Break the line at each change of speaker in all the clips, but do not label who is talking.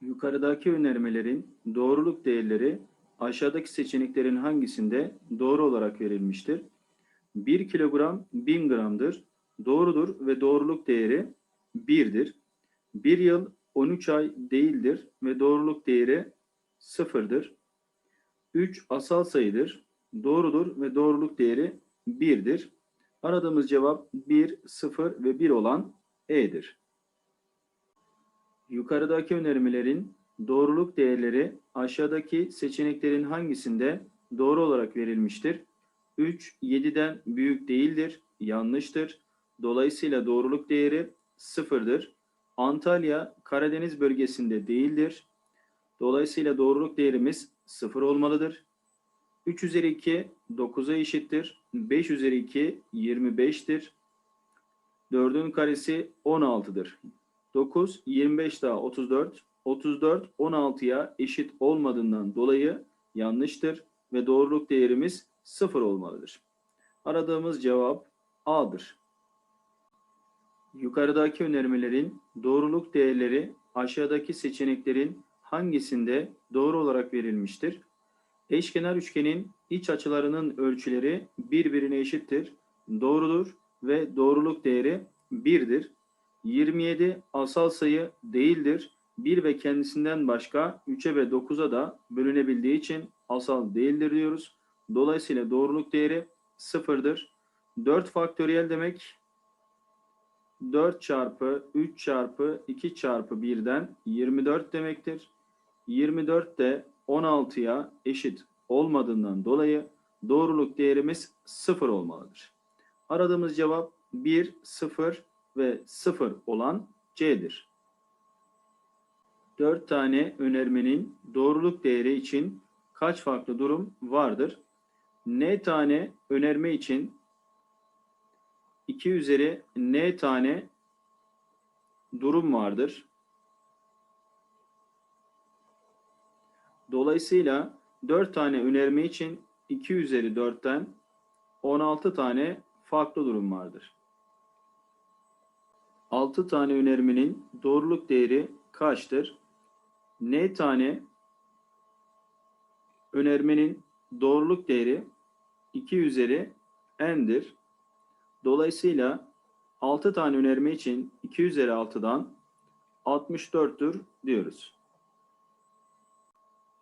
Yukarıdaki önermelerin doğruluk değerleri aşağıdaki seçeneklerin hangisinde doğru olarak verilmiştir? 1 kilogram 1000 gramdır. Doğrudur ve doğruluk değeri 1'dir. 1 yıl 13 ay değildir ve doğruluk değeri 0'dır. 3 asal sayıdır. Doğrudur ve doğruluk değeri 1'dir. Aradığımız cevap 1, 0 ve 1 olan E'dir. Yukarıdaki önermelerin doğruluk değerleri aşağıdaki seçeneklerin hangisinde doğru olarak verilmiştir? 3 7'den büyük değildir, yanlıştır. Dolayısıyla doğruluk değeri sıfırdır. Antalya Karadeniz bölgesinde değildir. Dolayısıyla doğruluk değerimiz sıfır olmalıdır. 3 üzeri 2 9'a eşittir. 5 üzeri 2 25'tir. 4'ün karesi 16'dır. 9, 25 daha 34. 34, 16'ya eşit olmadığından dolayı yanlıştır ve doğruluk değerimiz 0 olmalıdır. Aradığımız cevap A'dır. Yukarıdaki önermelerin doğruluk değerleri aşağıdaki seçeneklerin hangisinde doğru olarak verilmiştir? Eşkenar üçgenin iç açılarının ölçüleri birbirine eşittir. Doğrudur ve doğruluk değeri 1'dir. 27 asal sayı değildir. 1 ve kendisinden başka 3'e ve 9'a da bölünebildiği için asal değildir diyoruz. Dolayısıyla doğruluk değeri 0'dır. 4 faktöriyel demek 4 çarpı 3 çarpı 2 çarpı 1'den 24 demektir. 24 de 16'ya eşit olmadığından dolayı doğruluk değerimiz 0 olmalıdır. Aradığımız cevap 1, 0 ve 0 olan C'dir. 4 tane önermenin doğruluk değeri için kaç farklı durum vardır? N tane önerme için 2 üzeri N tane durum vardır. Dolayısıyla 4 tane önerme için 2 üzeri 4'ten 16 tane farklı durum vardır. 6 tane önermenin doğruluk değeri kaçtır? N tane önermenin doğruluk değeri 2 üzeri n'dir. Dolayısıyla 6 tane önerme için 2 üzeri 6'dan 64'tür diyoruz.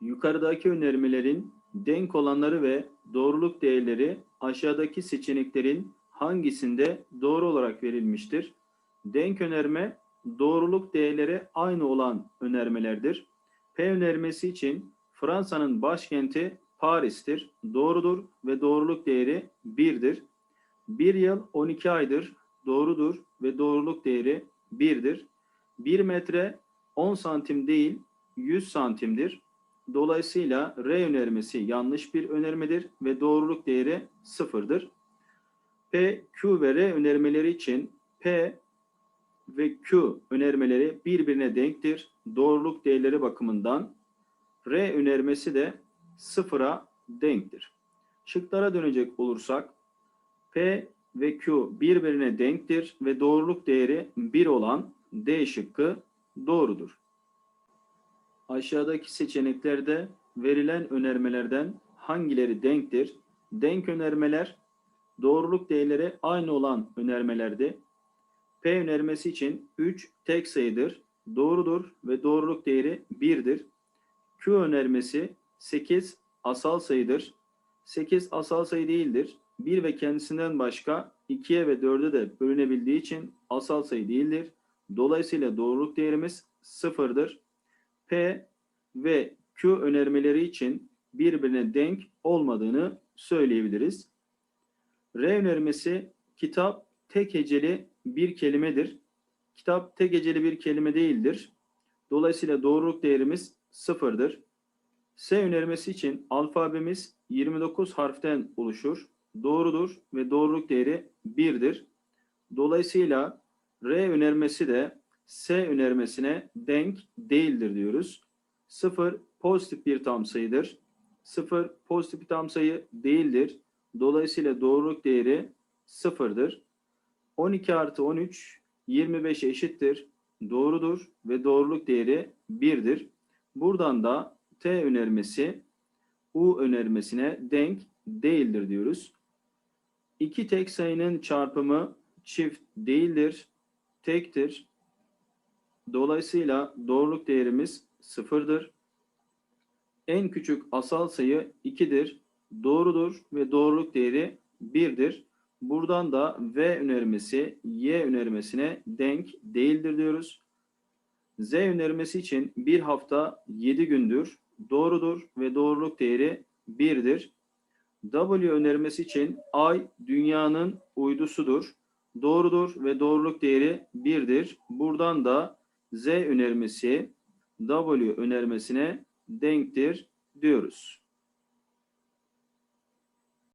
Yukarıdaki önermelerin denk olanları ve doğruluk değerleri aşağıdaki seçeneklerin hangisinde doğru olarak verilmiştir? Denk önerme doğruluk değerleri aynı olan önermelerdir. P önermesi için Fransa'nın başkenti Paris'tir. Doğrudur ve doğruluk değeri 1'dir. 1 yıl 12 aydır. Doğrudur ve doğruluk değeri 1'dir. 1 metre 10 santim değil 100 santimdir. Dolayısıyla R önermesi yanlış bir önermedir ve doğruluk değeri 0'dır. P, Q ve R önermeleri için P ve Q önermeleri birbirine denktir. Doğruluk değerleri bakımından R önermesi de sıfıra denktir. Şıklara dönecek olursak P ve Q birbirine denktir ve doğruluk değeri 1 olan D şıkkı doğrudur. Aşağıdaki seçeneklerde verilen önermelerden hangileri denktir? Denk önermeler doğruluk değerleri aynı olan önermelerdi. P önermesi için 3 tek sayıdır. Doğrudur ve doğruluk değeri 1'dir. Q önermesi 8 asal sayıdır. 8 asal sayı değildir. 1 ve kendisinden başka 2'ye ve 4'e de bölünebildiği için asal sayı değildir. Dolayısıyla doğruluk değerimiz 0'dır. P ve Q önermeleri için birbirine denk olmadığını söyleyebiliriz. R önermesi kitap tek heceli bir kelimedir. Kitap tek heceli bir kelime değildir. Dolayısıyla doğruluk değerimiz sıfırdır. S önermesi için alfabemiz 29 harften oluşur. Doğrudur ve doğruluk değeri 1'dir. Dolayısıyla R önermesi de S önermesine denk değildir diyoruz. 0 pozitif bir tam sayıdır. 0 pozitif bir tam sayı değildir. Dolayısıyla doğruluk değeri 0'dır. 12 artı 13 25 eşittir. doğrudur ve doğruluk değeri 1'dir. Buradan da T önermesi U önermesine denk değildir diyoruz. İki tek sayının çarpımı çift değildir, tektir. Dolayısıyla doğruluk değerimiz sıfırdır. En küçük asal sayı 2'dir. Doğrudur ve doğruluk değeri 1'dir. Buradan da V önermesi Y önermesine denk değildir diyoruz. Z önermesi için bir hafta 7 gündür. Doğrudur ve doğruluk değeri 1'dir. W önermesi için ay dünyanın uydusudur. Doğrudur ve doğruluk değeri 1'dir. Buradan da Z önermesi W önermesine denktir diyoruz.